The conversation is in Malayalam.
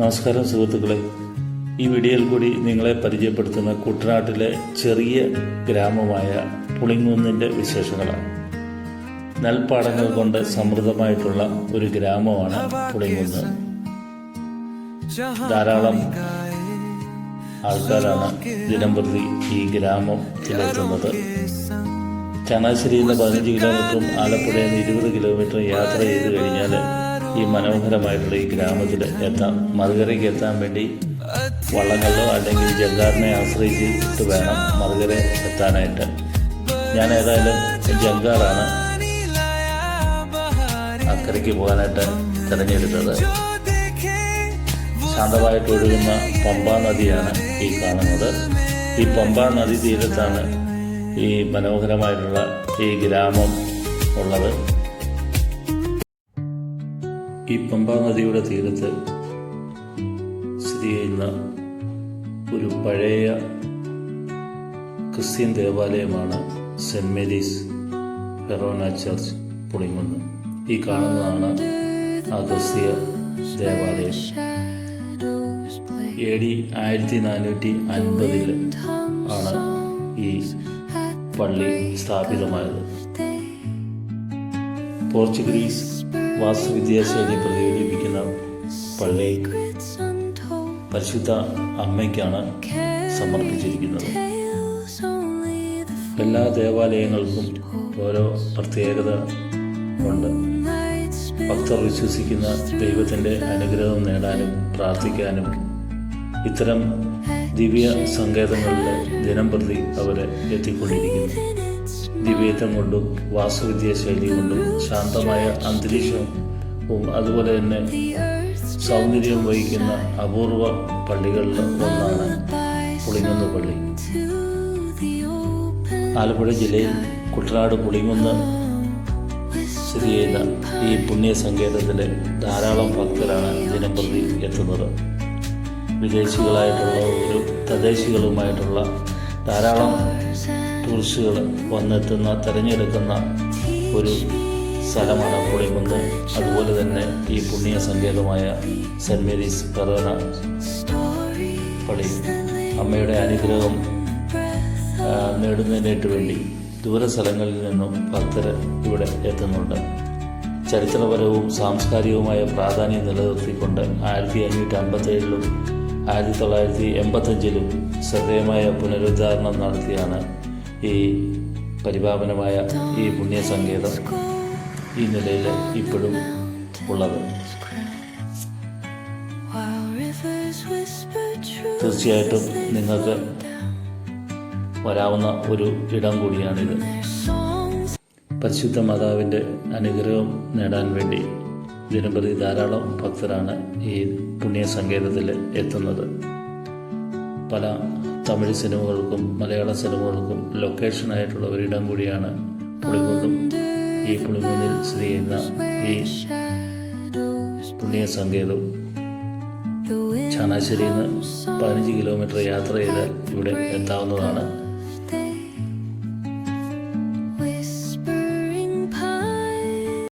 നമസ്കാരം സുഹൃത്തുക്കളെ. ഈ വീഡിയോയിൽ കൂടി നിങ്ങളെ പരിചയപ്പെടുത്തുന്ന കുട്ടനാട്ടിലെ ചെറിയ ഗ്രാമമായ പുളിങ്കുന്നിന്റെ വിശേഷങ്ങളാണ്. നെൽപ്പാടങ്ങൾ കൊണ്ട് സമൃദ്ധമായിട്ടുള്ള ഒരു ഗ്രാമമാണ് പുളിങ്കുന്ന്. ധാരാളം ആൾക്കാരാണ് ദിനംപ്രതി ഈ ഗ്രാമം ഗ്രാമത്തിലെത്തുന്നത് ചങ്ങനാശ്ശേരിയിൽ നിന്ന് പതിനഞ്ച് കിലോമീറ്ററും ആലപ്പുഴയിൽ നിന്ന് ഇരുപത് കിലോമീറ്റർ യാത്ര ചെയ്ത് കഴിഞ്ഞാൽ ഈ മനോഹരമായിട്ടുള്ള ഈ ഗ്രാമത്തിൽ എത്താം മറുകരയ്ക്ക് എത്താൻ വേണ്ടി വള്ളങ്ങളിലോ അല്ലെങ്കിൽ ജങ്കാറിനെ ആശ്രയിച്ചിട്ട് വേണം മറുകര എത്താനായിട്ട്. ഞാൻ ഏതായാലും ജങ്കാറാണ് അക്കരയ്ക്ക് പോകാനായിട്ട് തിരഞ്ഞെടുത്തത്. ശാന്തമായിട്ട് ഒഴുകുന്ന പമ്പാ നദിയാണ് ഈ കാണുന്നത്. ഈ പമ്പാ നദി തീരത്താണ് ഈ മനോഹരമായിട്ടുള്ള ഈ ഗ്രാമം ഉള്ളത്. ഈ പമ്പാ നദിയുടെ തീരത്ത് സ്ഥിതി ചെയ്യുന്ന ഒരു പഴയ Christian ദേവാലയമാണ് saint Mary's forane church Pulinkunnu ഈ കാണുന്നതാണ് ആ ക്രിസ്തീയ ദേവാലയം. എ ഡി ആയിരത്തി നാനൂറ്റി അൻപതിൽ ആണ് ഈ പള്ളി സ്ഥാപിതമായത്. പോർച്ചുഗീസ് വാസ്തുവിദ്യാശൈലി പ്രതിഫലിപ്പിക്കുന്ന പള്ളി പരിശുദ്ധ അമ്മയ്ക്കാണ് സമർപ്പിച്ചിരിക്കുന്നത്. എല്ലാ ദേവാലയങ്ങൾക്കും ഓരോ പ്രത്യേകത ഉണ്ട്. ഭക്തർ വിശ്വസിക്കുന്ന ദൈവത്തിന്റെ അനുഗ്രഹം നേടാനും പ്രാർത്ഥിക്കാനും ഇത്തരം ദിവ്യ സങ്കേതങ്ങളിൽ ദിനം പ്രതി അവരെ എത്തിക്കൊണ്ടിരിക്കുന്നു. ദിവ്യത്വം കൊണ്ടും വാസ്തുവിദ്യ ശൈലി കൊണ്ടും ശാന്തമായ അന്തരീക്ഷവും അതുപോലെ തന്നെ സൗന്ദര്യം വഹിക്കുന്ന അപൂർവ പള്ളികളിൽ ഒന്നാണ് പുളിങ്ങുന്ന് പള്ളി. ആലപ്പുഴ ജില്ലയിൽ കുട്ടനാട് പുളിങ്ങുന്ന് സ്ഥിതി ചെയ്യുന്ന ഈ പുണ്യ സങ്കേതത്തിൽ ധാരാളം ഭക്തരാണ് ദിനംപ്രതി എത്തുന്നത്. വിദേശികളായിട്ടുള്ള ഒരു തദ്ദേശികളുമായിട്ടുള്ള ധാരാളം ടൂറിസ്റ്റുകൾ വന്നെത്തുന്ന തിരഞ്ഞെടുക്കുന്ന ഒരു സ്ഥലമാണ് പുളികുന്ന് അതുപോലെ തന്നെ ഈ പുണ്യ സങ്കേതമായ സെന്റ് മേരീസ് പെറോന പള്ളി. അമ്മയുടെ അനുഗ്രഹം നേടുന്നതിനായിട്ട് വേണ്ടി ദൂര സ്ഥലങ്ങളിൽ നിന്നും ഭക്തർ ഇവിടെ എത്തുന്നുണ്ട്. ചരിത്രപരവും സാംസ്കാരികവുമായ പ്രാധാന്യം നിലനിർത്തിക്കൊണ്ട് ആയിരത്തി അഞ്ഞൂറ്റി അമ്പത്തേഴിലും ആയിരത്തി തൊള്ളായിരത്തി എൺപത്തഞ്ചിലും ശ്രദ്ധേയമായ പുനരുദ്ധാരണം നടത്തിയാണ് ഈ പരിപാവനമായ ഈ പുണ്യസങ്കേതം ഈ നിലയിൽ ഇപ്പോഴും ഉള്ളത്. തീർച്ചയായിട്ടും നിങ്ങൾക്ക് വരാവുന്ന ഒരു ഇടം കൂടിയാണിത്. പരിശുദ്ധ മാതാവിന്റെ അനുഗ്രഹം നേടാൻ വേണ്ടി ദിനംപ്രതി ധാരാളം ഭക്തരാണ് ഈ പുണ്യ സങ്കേതത്തിൽ എത്തുന്നത്. പല തമിഴ് സിനിമകൾക്കും മലയാള സിനിമകൾക്കും ലൊക്കേഷനായിട്ടുള്ള ഒരിടം കൂടിയാണ് പുളിങ്കുന്നും ഈ പുളിങ്കുന്നിൽ സ്ഥിതി ചെയ്യുന്ന ഈ പുണ്യ സങ്കേതവും ചാനാശ്ശേരിയിൽ നിന്ന് പതിനഞ്ച് കിലോമീറ്റർ യാത്ര ചെയ്താൽ ഇവിടെ എത്താവുന്നതാണ്.